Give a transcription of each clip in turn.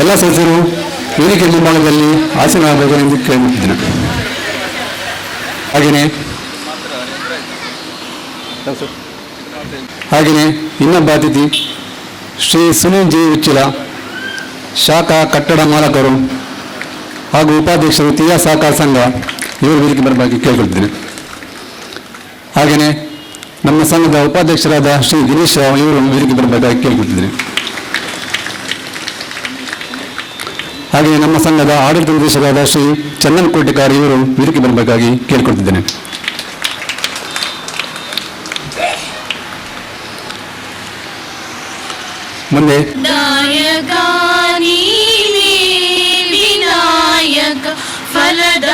ಎಲ್ಲ ಸದಸ್ಯರು ವೇದಿಕೆ ಮುಂಭಾಗದಲ್ಲಿ ಆಸೀನರಾಗಬೇಕು ಎಂದು ಕೇಳುತ್ತಿದ್ದೇನೆ ಹಾಗೆಯೇ ಹಾಗೆಯೇ ಇನ್ನೊಬ್ಬ ಅತಿಥಿ ಶ್ರೀ ಸುನೀಲ್ ಜಿ ಉಚ್ಚಿಲ, ಶಾಖಾ ಕಟ್ಟಡ ಮಾಲಕರು ಹಾಗೂ ಉಪಾಧ್ಯಕ್ಷರು ತೀಯಾ ಸಹಕಾರ ಸಂಘ ಇವರು ವೇದಿಕೆ ಬರಬೇಕು ಕೇಳಿಕೊಳ್ತಿದ್ದೇನೆ ಹಾಗೆಯೇ ನಮ್ಮ ಸಂಘದ ಉಪಾಧ್ಯಕ್ಷರಾದ ಶ್ರೀ ಗಿರೀಶ್ ರಾವ್ ಇವರು ವೇದಿಕೆ ಬರಬೇಕಾಗಿ ಕೇಳಿಕೊಳ್ತಿದ್ದೇನೆ ಹಾಗೆಯೇ ನಮ್ಮ ಸಂಘದ ಆಡಳಿತ ನಿರ್ದೇಶಕರಾದ ಶ್ರೀ ಚಂದನ್ ಕೋಟೆಕಾರ್ ಇವರು ವೇದಿಕೆ ಬರಬೇಕಾಗಿ ಕೇಳಿಕೊಳ್ತಿದ್ದೇನೆ. ಮುಂದೆ ಫಲದ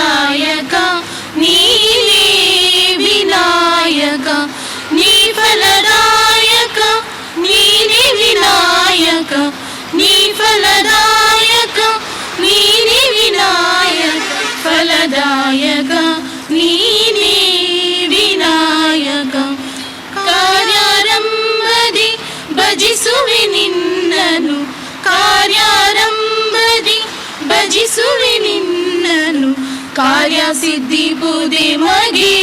ವಿನಾಯಕ, ಫಲದಾಯಕ, ನೀನೇ ವಿನಾಯಕ. ಕಾರ್ಯಾರಂಭದಿ ಭಜಿಸುವೆ ನಿನ್ನನು ಕಾರ್ಯಾರಂಭದಿ ಭಜಿಸುವೆ ನಿನ್ನನು ಕಾರ್ಯ ಸಿದ್ಧಿ ಬುದೆ ಮಗೇ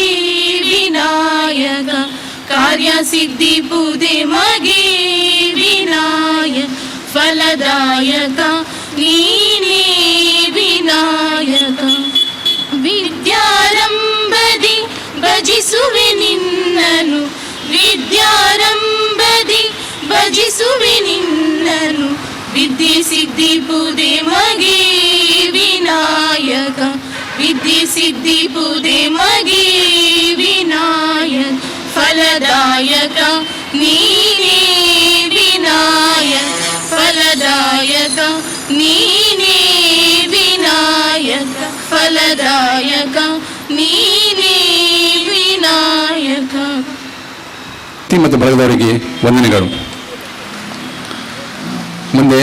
ವಿನಾಯಕ ಕಾರ್ಯ ಸಿದ್ಧಿ ಬುದೆ ಮಗೇ ವಿನಾಯಕ. ಫಲದಾಯಕ, ನೀನೇ ವಿನಾಯಕ ವಿದ್ಯಾರಂಭದಿ ಭಜಿಸುವೆ ನಿನ್ನನು ವಿದ್ಯಾರಂಭದಿ ಭಜಿಸುವೆ ನಿನ್ನನು ವಿದ್ಯೆ ಸಿದ್ಧಿ ಪೂದೆ ಮಗೆ ವಿನಾಯಕ ವಿದ್ಯೆ ಸಿದ್ಧಿ ಪೂದೆ ಮಗೆ ವಿನಾಯಕ ಫಲದಾಯಕ ನೀನೇ ವಿನಾಯಕ ಫಲದಾಯಕ ನೀನೇ ವಿನಾಯಕ ಫಲದಾಯಕ ನೀನೇ ವಿನಾಯಕ. ತಿ ಮತ್ತು ಬಳಗದವರಿಗೆ ವಂದನೆಗಳು. ಮುಂದೆ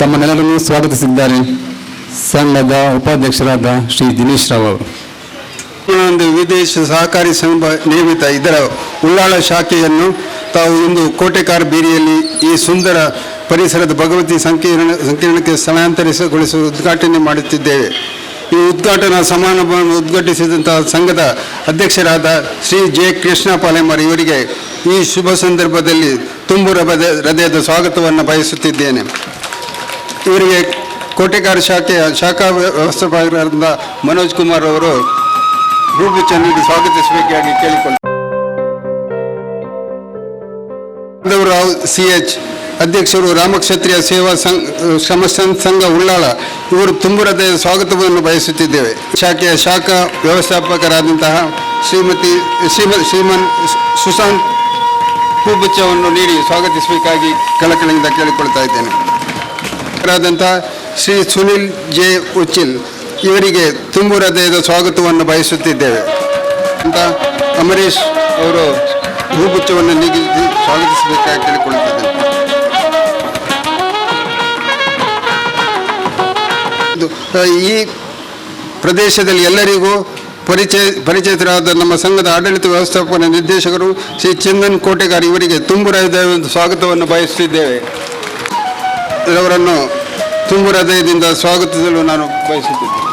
ತಮ್ಮನ್ನೆಲ್ಲರನ್ನು ಸ್ವಾಗತಿಸಿದ್ದಾರೆ ಸಂಘದ ಉಪಾಧ್ಯಕ್ಷರಾದ ಶ್ರೀ ದಿನೇಶ್ ರಾವ್ ಅವರು. ಒಂದು ವಿದೇಶ ಸಹಕಾರಿ ಸಂಘ ನಿಯಮಿತ ಇದರ ಉಳ್ಳಾಳ ಶಾಖೆಯನ್ನು ತಾವು ಇಂದು ಕೋಟೆಕಾರ ಬೀರಿಯಲ್ಲಿ ಈ ಸುಂದರ ಪರಿಸರದ ಭಗವತಿ ಸಂಕೀರ್ಣ ಸಂಕೀರ್ಣಕ್ಕೆ ಸ್ಥಳಾಂತರಿಸಗೊಳಿಸುವ ಉದ್ಘಾಟನೆ ಮಾಡುತ್ತಿದ್ದೇವೆ. ಈ ಉದ್ಘಾಟನಾ ಸಮಾರಂಭವನ್ನು ಉದ್ಘಾಟಿಸಿದಂತಹ ಸಂಘದ ಅಧ್ಯಕ್ಷರಾದ ಶ್ರೀ ಜೆ ಕೃಷ್ಣ ಪಾಲೆಮರ್ ಇವರಿಗೆ ಈ ಶುಭ ಸಂದರ್ಭದಲ್ಲಿ ತುಂಬು ಹೃದಯ ಹೃದಯದ ಸ್ವಾಗತವನ್ನು ಬಯಸುತ್ತಿದ್ದೇನೆ. ಇವರಿಗೆ ಕೋಟೆಕಾರ ಶಾಖೆಯ ಶಾಖಾ ವ್ಯವಸ್ಥಾಪಕರಾದ ಮನೋಜ್ ಕುಮಾರ್ ಅವರು ಚೆನ್ನಾಗಿ ಸ್ವಾಗತಿಸಬೇಕಾಗಿ ಕೇಳಿಕೊಂಡು ಮಾಧವರಾವ್ ಸಿ ಎಚ್ ಅಧ್ಯಕ್ಷರು ರಾಮಕ್ಷತ್ರಿಯ ಸೇವಾ ಸಂಘ ಸಂಘ ಉಳ್ಳಾಳ, ಇವರು ತುಂಬು ಹೃದಯದ ಸ್ವಾಗತವನ್ನು ಬಯಸುತ್ತಿದ್ದೇವೆ. ಶಾಖೆಯ ಶಾಖಾ ವ್ಯವಸ್ಥಾಪಕರಾದಂತಹ ಶ್ರೀಮತಿ, ಶ್ರೀಮ, ಶ್ರೀಮನ್ ಸುಶಾಂತ್ ಹೂಗುಚ್ಛವನ್ನು ನೀಡಿ ಸ್ವಾಗತಿಸಬೇಕಾಗಿ ಕಳಕಳಿಯಿಂದ ಕೇಳಿಕೊಳ್ತಾ ಇದ್ದೇನೆ. ರಾದಂತಹ ಶ್ರೀ ಸುನಿಲ್ ಜೆ ಉಚ್ಚಿಲ್, ಇವರಿಗೆ ತುಂಬು ಹೃದಯದ ಸ್ವಾಗತವನ್ನು ಬಯಸುತ್ತಿದ್ದೇವೆ. ಅಂತ ಅಮರೀಶ್ ಅವರು ಹೂಗುಚ್ಛವನ್ನು ನೀಡಿ ಸ್ವಾಗತಿಸಬೇಕಾಗಿ ಕೇಳಿಕೊಳ್ಳುತ್ತಿದ್ದೇನೆ ಇದು, ಈ ಪ್ರದೇಶದಲ್ಲಿ ಎಲ್ಲರಿಗೂ ಪರಿಚಯ ಪರಿಚಯಿತರಾದ ನಮ್ಮ ಸಂಘದ ಆಡಳಿತ ವ್ಯವಸ್ಥಾಪನೆ ನಿರ್ದೇಶಕರು ಶ್ರೀ ಚಂದನ್ ಕೋಟೆಗಾರ್ ಇವರಿಗೆ ತುಂಬು ಹೃದಯದ ಸ್ವಾಗತವನ್ನು ಬಯಸುತ್ತಿದ್ದೇವೆ. ಅವರನ್ನು ತುಂಬು ಹೃದಯದಿಂದ ಸ್ವಾಗತಿಸಲು ನಾನು ಬಯಸುತ್ತಿದ್ದೇನೆ.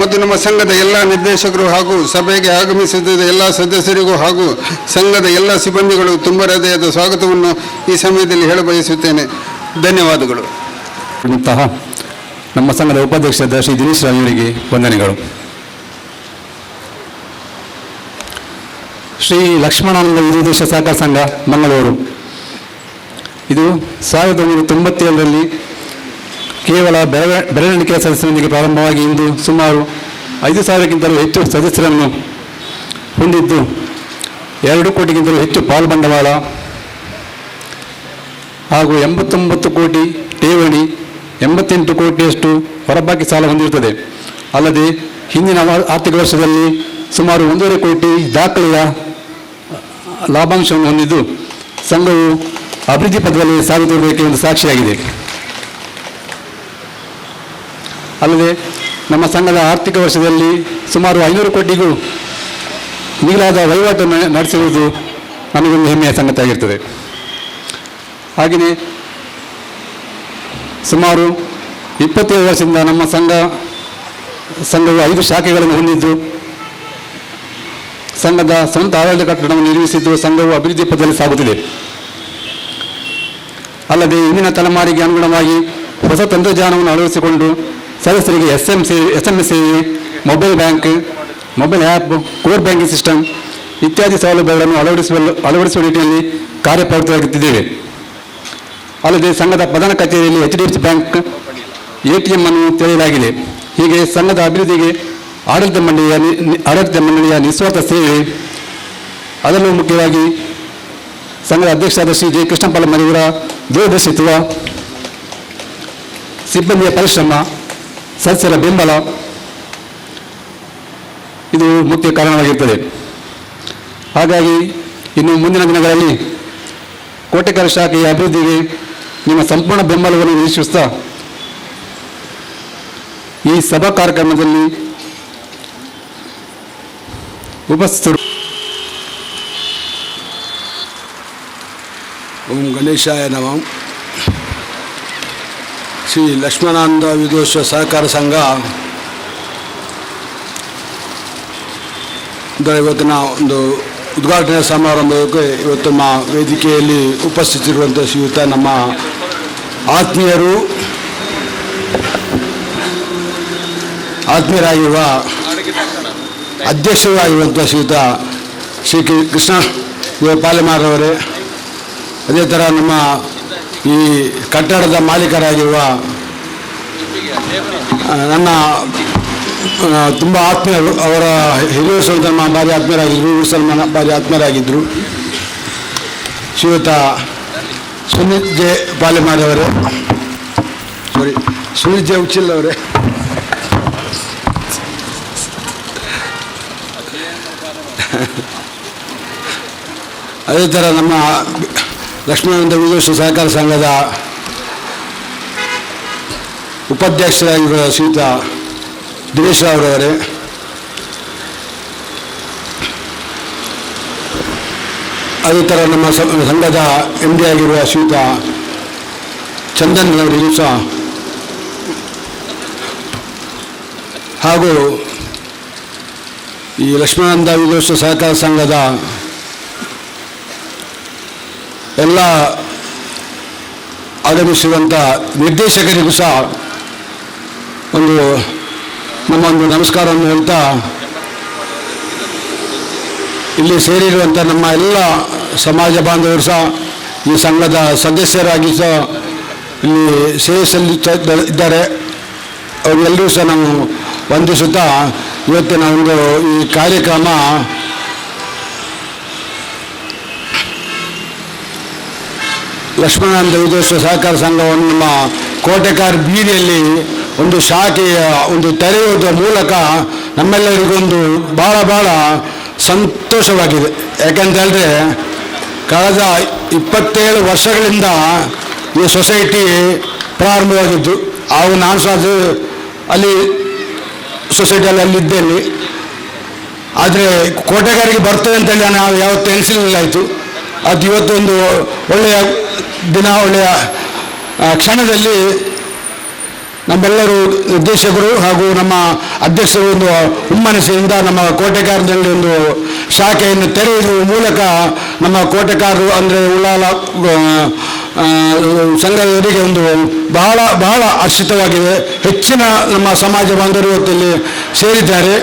ಮತ್ತು ನಮ್ಮ ಸಂಘದ ಎಲ್ಲ ನಿರ್ದೇಶಕರು ಹಾಗೂ ಸಭೆಗೆ ಆಗಮಿಸುತ್ತಿದ್ದ ಎಲ್ಲ ಸದಸ್ಯರಿಗೂ ಹಾಗೂ ಸಂಘದ ಎಲ್ಲ ಸಿಬ್ಬಂದಿಗಳು ತುಂಬ ಹೃದಯದ ಸ್ವಾಗತವನ್ನು ಈ ಸಮಯದಲ್ಲಿ ಹೇಳ ಬಯಸುತ್ತೇನೆ ಧನ್ಯವಾದಗಳು. ಇಂತಹ ನಮ್ಮ ಸಂಘದ ಉಪಾಧ್ಯಕ್ಷರಾದ ಶ್ರೀ ದಿನೇಶ್ ರಾಯರಿಗೆ ವಂದನೆಗಳು. ಶ್ರೀ ಲಕ್ಷ್ಮಣಾನಂದ ವಿದೇಶ ಸಹಕಾರ ಸಂಘ, ಮಂಗಳೂರು. ಇದು ಸಾವಿರದ ಒಂಬೈನೂರ ತೊಂಬತ್ತೇಳರಲ್ಲಿ ಕೇವಲ ಬೆರಳ ಬೆರಳೆಣಿಕೆಯ ಸದಸ್ಯರೊಂದಿಗೆ ಪ್ರಾರಂಭವಾಗಿ ಇಂದು ಸುಮಾರು ಐದು ಸಾವಿರಕ್ಕಿಂತಲೂ ಹೆಚ್ಚು ಸದಸ್ಯರನ್ನು ಹೊಂದಿದ್ದು, ಎರಡು ಕೋಟಿಗಿಂತಲೂ ಹೆಚ್ಚು ಪಾಲ್ಬಂಡವಾಳ ಹಾಗೂ ಎಂಬತ್ತೊಂಬತ್ತು ಕೋಟಿ ಠೇವಣಿ ಎಂಬತ್ತೆಂಟು ಕೋಟಿಯಷ್ಟು ಹೊರಬಾಕಿ ಸಾಲ ಹೊಂದಿರುತ್ತದೆ. ಅಲ್ಲದೆ ಹಿಂದಿನ ಆರ್ಥಿಕ ವರ್ಷದಲ್ಲಿ ಸುಮಾರು ಒಂದೂವರೆ ಕೋಟಿ ದಾಖಲೆಯ ಲಾಭಾಂಶವನ್ನು ಹೊಂದಿದ್ದು ಸಂಘವು ಅಭಿವೃದ್ಧಿ ಪದದಲ್ಲಿ ಸಾಗುತ್ತಿರಬೇಕು ಒಂದು ಸಾಕ್ಷಿಯಾಗಿದೆ. ಅಲ್ಲದೆ ನಮ್ಮ ಸಂಘದ ಆರ್ಥಿಕ ವರ್ಷದಲ್ಲಿ ಸುಮಾರು ಐನೂರು ಕೋಟಿಗೂ ಮಿಗಿಲಾದ ವಹಿವಾಟನ್ನು ನಡೆಸಿರುವುದು ನಮಗೊಂದು ಹೆಮ್ಮೆಯ ಸಂಗತಿಯಾಗಿರ್ತದೆ. ಹಾಗೆಯೇ ಸುಮಾರು ಇಪ್ಪತ್ತೇಳು ವರ್ಷದಿಂದ ನಮ್ಮ ಸಂಘ, ಸಂಘವು ಐದು ಶಾಖೆಗಳನ್ನು ಹೊಂದಿದ್ದು, ಸಂಘದ ಸ್ವಂತ ಆಡಳಿತ ಕಟ್ಟಡವನ್ನು ನಿರ್ಮಿಸಿದ್ದು, ಸಂಘವು ಅಭಿವೃದ್ಧಿ ಪಥದಲ್ಲಿ ಸಾಗುತ್ತಿದೆ. ಅಲ್ಲದೆ ಇಂದಿನ ತಲೆಮಾರಿಗೆ ಅನುಗುಣವಾಗಿ ಹೊಸ ತಂತ್ರಜ್ಞಾನವನ್ನು ಅಳವಡಿಸಿಕೊಂಡು ಸದಸ್ಯರಿಗೆ S M C S M S ಸೇವೆ, mobile bank, mobile app, core banking system ಇತ್ಯಾದಿ ಸೌಲಭ್ಯಗಳನ್ನು ಅಳವಡಿಸುವ ಅಳವಡಿಸುವ ನಿಟ್ಟಿನಲ್ಲಿ ಕಾರ್ಯಪ್ರವೃತ್ತರಾಗುತ್ತಿದ್ದೇವೆ. ಅಲ್ಲದೆ ಸಂಘದ ಪ್ರಧಾನ ಕಚೇರಿಯಲ್ಲಿ H D F C bank A T M ಅನ್ನು ತೆರೆಯಲಾಗಿದೆ. ಹೀಗೆ ಸಂಘದ ಅಭಿವೃದ್ಧಿಗೆ ಆಡಳಿತ ಮಂಡಳಿಯ ಆಡಳಿತ ಮಂಡಳಿಯ ನಿಸ್ವಾರ್ಥ ಸೇವೆ. ಅದರಲ್ಲೂ ಮುಖ್ಯವಾಗಿ ಸಂಘದ ಅಧ್ಯಕ್ಷರಾದ ಶ್ರೀ ಜೆ ಕೃಷ್ಣಪಾಲ ಮರಿಯವರ ದೂರದರ್ಶಿತ್ವ ಸಿಬ್ಬಂದಿಯ ಪರಿಶ್ರಮ, ಸದಸ್ಯರ ಬೆಂಬಲ. ಇದು ಮುಖ್ಯ ಕಾರಣವಾಗಿರ್ತದೆ ಹಾಗಾಗಿ ಇನ್ನು ಮುಂದಿನ ದಿನಗಳಲ್ಲಿ ಕೋಟೆಕರ ಶಾಖೆಯ ಅಭಿವೃದ್ಧಿಗೆ ನಿಮ್ಮ ಸಂಪೂರ್ಣ ಬೆಂಬಲವನ್ನು ನಿರೀಕ್ಷಿಸ್ತಾ ಈ ಸಭಾ ಕಾರ್ಯಕ್ರಮದಲ್ಲಿ ಉಪಸ್ಥಿತರು. ಓಂ ಗಣೇಶಾಯ ನಮಃ. ಶ್ರೀ ಲಕ್ಷ್ಮಣಾನಂದ ವಿದೋಷ ಸಹಕಾರ ಸಂಘ ಇವತ್ತಿನ ಒಂದು ಉದ್ಘಾಟನಾ ಸಮಾರಂಭಕ್ಕೆ ಇವತ್ತು ನಮ್ಮ ವೇದಿಕೆಯಲ್ಲಿ ಉಪಸ್ಥಿತಿರುವಂಥ ಶ್ರೀಯುತ ನಮ್ಮ ಆತ್ಮೀಯರು, ಆತ್ಮೀಯರಾಗಿರುವ ಅಧ್ಯಕ್ಷರಾಗಿರುವಂಥ ಶ್ರೀಯುತ ಶ್ರೀ ಕೃಷ್ಣ ಪಾಲೆಮಾರವರೇ ಅದೇ ಥರ ನಮ್ಮ ಈ ಕಟ್ಟಡದ ಮಾಲೀಕರಾಗಿರುವ ನನ್ನ ತುಂಬ ಆತ್ಮೀಯರು ಅವರ ಹಿರಿಯ ಸಲ್ಮಾನ್ ಭಾರಿ ಆತ್ಮೀಯರಾಗಿದ್ದರು ಸಲ್ಮಾನ್ ಭಾರಿ ಆತ್ಮೀಯರಾಗಿದ್ದರು ಶ್ರೀಯುತ ಸುನೀತ್ ಜೆ ಪಾಲೆಮಾರವರೇ ಸಾರಿ ಸುನೀತ್ ಜೆ ಉಚ್ಚಿಲ್ ಅವರೇ. ಅದೇ ಥರ ನಮ್ಮ ಲಕ್ಷ್ಮೀನಂದ ವಿದೇಶ ಸಹಕಾರ ಸಂಘದ ಉಪಾಧ್ಯಕ್ಷರಾಗಿರುವ ಶ್ರೀಯುತ ದಿನೇಶ್ ಅವರವರೇ ಅದೇ ಥರ ನಮ್ಮ ಸಂಘದ ಎಂ ಡಿ ಆಗಿರುವ ಶ್ರೀಯುತ ಚಂದನ್ ಅವರಿಗೂ ಸಹ. ಹಾಗೂ ಈ ಲಕ್ಷ್ಮಾನಂದ ವಿದೋಷ ಸಹಕಾರ ಸಂಘದ ಎಲ್ಲ ಆಗಮಿಸಿರುವಂಥ ನಿರ್ದೇಶಕರಿಗೂ ಸಹ ಒಂದು ನಮ್ಮ ಒಂದು ನಮಸ್ಕಾರವನ್ನು ಹೇಳ್ತಾ, ಇಲ್ಲಿ ಸೇರಿರುವಂಥ ನಮ್ಮ ಎಲ್ಲ ಸಮಾಜ ಬಾಂಧವರು ಸಹ, ಈ ಸಂಘದ ಸದಸ್ಯರಾಗಿ ಸಹ ಇಲ್ಲಿ ಸೇವೆ ಸಲ್ಲಿಸ್ತಾ ಇದ್ದಾರೆ. ಅವರೆಲ್ಲರೂ ಸಹ ನಾವು ವಂದಿಸುತ್ತಾ ಇವತ್ತಿನ ಒಂದು ಈ ಕಾರ್ಯಕ್ರಮ ಲಕ್ಷ್ಮಣಾನಂದ ವಿದೇಶ ಸಹಕಾರ ಸಂಘವನ್ನು ನಮ್ಮ ಕೋಟೆಕಾರ್ ಬೀದಿಯಲ್ಲಿ ಒಂದು ಶಾಖೆಯ, ಒಂದು ತೆರೆಯುವುದರ ಮೂಲಕ ನಮ್ಮೆಲ್ಲರಿಗೊಂದು ಭಾಳ ಭಾಳ ಸಂತೋಷವಾಗಿದೆ. ಯಾಕಂತ ಹೇಳಿದ್ರೆ ಕಳೆದ ಇಪ್ಪತ್ತೇಳು ವರ್ಷಗಳಿಂದ ಈ ಸೊಸೈಟಿ ಪ್ರಾರಂಭವಾಗಿದ್ದು ಆಗ ನಾನು ಸಹ ಅದು ಅಲ್ಲಿ ಸೊಸೈಟಿಯಲ್ಲಿ ಅಲ್ಲಿದ್ದೇನೆ. ಆದರೆ ಕೋಟೆಗಾರಿಗೆ ಬರ್ತದೆ ಅಂತೇಳಿ ನಾವು ಯಾವತ್ತೂ ಎನಿಸಲಿಲ್ಲ ಆಯಿತು. ಅದು ಇವತ್ತೊಂದು ಒಳ್ಳೆಯ ದಿನ, ಒಳ್ಳೆಯ ಕ್ಷಣದಲ್ಲಿ ನಮ್ಮೆಲ್ಲರೂ ನಿರ್ದೇಶಕರು ಹಾಗೂ ನಮ್ಮ ಅಧ್ಯಕ್ಷರು ಒಂದು ಹುಮ್ಮನಸಿನಿಂದ ನಮ್ಮ ಕೋಟೆಕಾರದಲ್ಲಿ ಒಂದು ಶಾಖೆಯನ್ನು ತೆರೆಯುವ ಮೂಲಕ ನಮ್ಮ ಕೋಟೆಕಾರರು ಅಂದರೆ ಉಳ್ಳಾಲ ಸಂಘದವರಿಗೆ ಒಂದು ಬಹಳ ಬಹಳ ಹರ್ಷಿತವಾಗಿದೆ ಹೆಚ್ಚಿನ ನಮ್ಮ ಸಮಾಜ ಬಾಂಧವರು ಇವತ್ತಿಲ್ಲಿ ಸೇರಿದ್ದಾರೆ.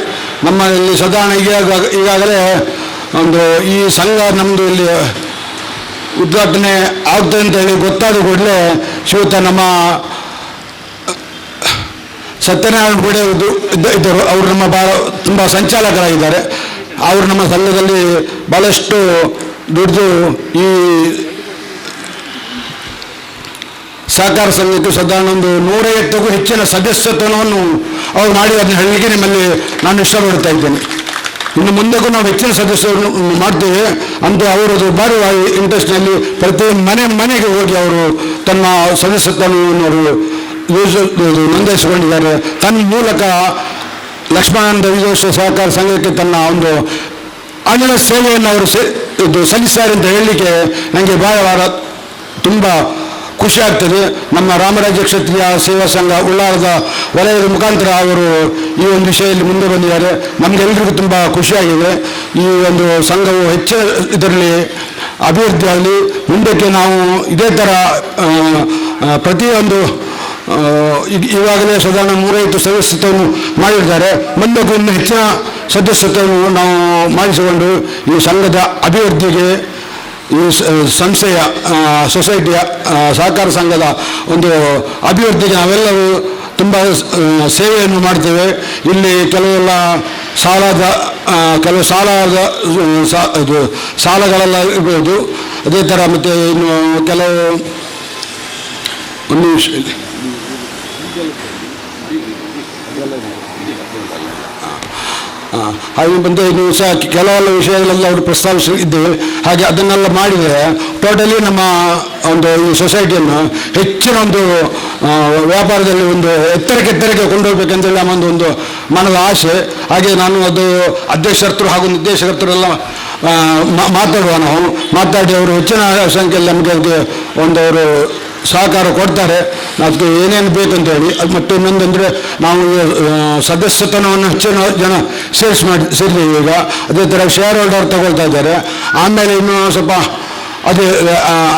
ನಮ್ಮಲ್ಲಿ ಸಾಧಾರಣ ಈಗ ಈಗಾಗಲೇ ಒಂದು ಈ ಸಂಘ ನಮ್ಮದು ಇಲ್ಲಿ ಉದ್ಘಾಟನೆ ಆಗ್ತದೆ ಅಂತ ಹೇಳಿ ಗೊತ್ತಾದ ಕೂಡಲೇ ಶ್ರೀಯುತ ನಮ್ಮ ಸತ್ಯನಾರಾಯಣ ಕೂಡ ಇದ್ದರು ಅವರು ನಮ್ಮ ಭಾಳ ತುಂಬ ಸಂಚಾಲಕರಾಗಿದ್ದಾರೆ. ಅವರು ನಮ್ಮ ಸಂಘದಲ್ಲಿ ಭಾಳಷ್ಟು ದುಡಿದು ಈ ಸಹಕಾರ ಸಂಘಕ್ಕೆ ಸಾಧಾರಣ ಒಂದು ನೂರೈವತ್ತಕ್ಕೂ ಹೆಚ್ಚಿನ ಸದಸ್ಯತ್ವವನ್ನು ಅವರು ಮಾಡಿ ಅದನ್ನು ಹೇಳಲಿಕ್ಕೆ ನಿಮ್ಮಲ್ಲಿ ನಾನು ಇಷ್ಟಪಡ್ತಾ ಇದ್ದೇನೆ. ಇನ್ನು ಮುಂದಕ್ಕೂ ನಾವು ಹೆಚ್ಚಿನ ಸದಸ್ಯರನ್ನು ಮಾಡ್ತೇವೆ. ಅಂತ ಅವರದು ಬರುವ ಇಂಟ್ರೆಸ್ಟ್ನಲ್ಲಿ ಪ್ರತಿ ಮನೆ, ಮನೆಗೆ ಹೋಗಿ ಅವರು ತನ್ನ ಸದಸ್ಯತ್ವವನ್ನು ಅವರು ಇದು ನೋಂದಾಯಿಸಿಕೊಂಡಿದ್ದಾರೆ ತನ್ನ ಮೂಲಕ ಲಕ್ಷ್ಮಾನಂದ ವಿಜಯೋತ್ಸವ ಸಹಕಾರ ಸಂಘಕ್ಕೆ ತನ್ನ ಒಂದು ಅನಿಲ ಸೇವೆಯನ್ನು ಅವರು ಇದು ಸಲ್ಲಿಸ್ತಾರೆ ಅಂತ ಹೇಳಲಿಕ್ಕೆ ನನಗೆ ಭಾಳ ತುಂಬ ಖುಷಿ ಆಗ್ತದೆ. ನಮ್ಮ ರಾಮರಾಜ್ಯ ಕ್ಷತ್ರಿಯ ಸೇವಾ ಸಂಘ ಉಳ್ಳಾರದ ವಲಯದ ಮುಖಾಂತರ ಅವರು ಈ ಒಂದು ವಿಷಯದಲ್ಲಿ ಮುಂದೆ ಬಂದಿದ್ದಾರೆ. ನಮಗೆಲ್ಲರಿಗೂ ತುಂಬ ಖುಷಿಯಾಗಿದೆ ಈ ಒಂದು ಸಂಘವು ಹೆಚ್ಚು ಇದರಲ್ಲಿ ಅಭಿವೃದ್ಧಿಯಾಗಲಿ ಮುಂದಕ್ಕೆ ನಾವು ಇದೇ ಥರ ಪ್ರತಿಯೊಂದು ಇವಾಗಲೇ ಸಾಧಾರಣ ನೂರೈವತ್ತು ಸದಸ್ಯತ್ವವನ್ನು ಮಾಡಿದ್ದಾರೆ. ಮುಂದಕ್ಕೆ ಇನ್ನು ಹೆಚ್ಚಿನ ಸದಸ್ಯತ್ವವನ್ನು ನಾವು ಮಾಡಿಸಿಕೊಂಡು ಈ ಸಂಘದ ಅಭಿವೃದ್ಧಿಗೆ ಈ ಸಂಸ್ಥೆಯ ಸೊಸೈಟಿಯ ಸಹಕಾರ ಸಂಘದ ಒಂದು ಅಭಿವೃದ್ಧಿಗೆ ನಾವೆಲ್ಲರೂ ತುಂಬ ಸೇವೆಯನ್ನು ಮಾಡ್ತೇವೆ. ಇಲ್ಲಿ ಕೆಲವೆಲ್ಲ ಸಾಲದ ಕೆಲವು ಸಾಲದ ಇದು ಸಾಲಗಳೆಲ್ಲ ಇರ್ಬೋದು. ಅದೇ ಥರ ಮತ್ತು ಇನ್ನು ಕೆಲವು ಒಂದು ನಿಮಿಷ ಹಾಗೆ ಬಂದು ನೀವು ಸಹ ಕೆಲವೆಲ್ಲ ವಿಷಯಗಳೆಲ್ಲ ಅವರು ಪ್ರಸ್ತಾವಿಸಿದ್ದೇವೆ ಹಾಗೆ ಅದನ್ನೆಲ್ಲ ಮಾಡಿದರೆ ಟೋಟಲಿ ನಮ್ಮ ಒಂದು ಈ ಸೊಸೈಟಿಯನ್ನು ಹೆಚ್ಚಿನ ಒಂದು ವ್ಯಾಪಾರದಲ್ಲಿ ಒಂದು ಎತ್ತರಕ್ಕೆ ಎತ್ತರಕ್ಕೆ ಕೊಂಡೋಗ್ಬೇಕಂತೇಳಿ ನಮ್ಮ ಒಂದು ಒಂದು ಮನದ ಆಸೆ. ಹಾಗೆ ನಾನು ಅದು ಅಧ್ಯಕ್ಷರ್ತರು ಹಾಗೂ ನಿರ್ದೇಶಕರ್ತರೆಲ್ಲ ಮಾತಾಡುವ ನಾವು. ಮಾತಾಡಿ ಅವರು ಹೆಚ್ಚಿನ ಸಂಖ್ಯೆಯಲ್ಲಿ ನಮಗೆ ಒಂದು ಅವರು ಸಹಕಾರ ಕೊಡ್ತಾರೆ. ಅದಕ್ಕೆ ಏನೇನು ಹೇಳಿ ಅದು ಮತ್ತೆ ಇನ್ನೊಂದಂದರೆ ನಾವು ಸದಸ್ಯತನವನ್ನು ಹೆಚ್ಚಿನ ಜನ ಸೇಲ್ಸ್ ಮಾಡಿ ಸೇರಿದ್ದೀವಿ ಈಗ. ಅದೇ ಥರ ಶೇರ್ ಹೋಲ್ಡರ್ ತಗೊಳ್ತಾ ಇದ್ದಾರೆ. ಆಮೇಲೆ ಇನ್ನೂ ಸ್ವಲ್ಪ ಅದೇ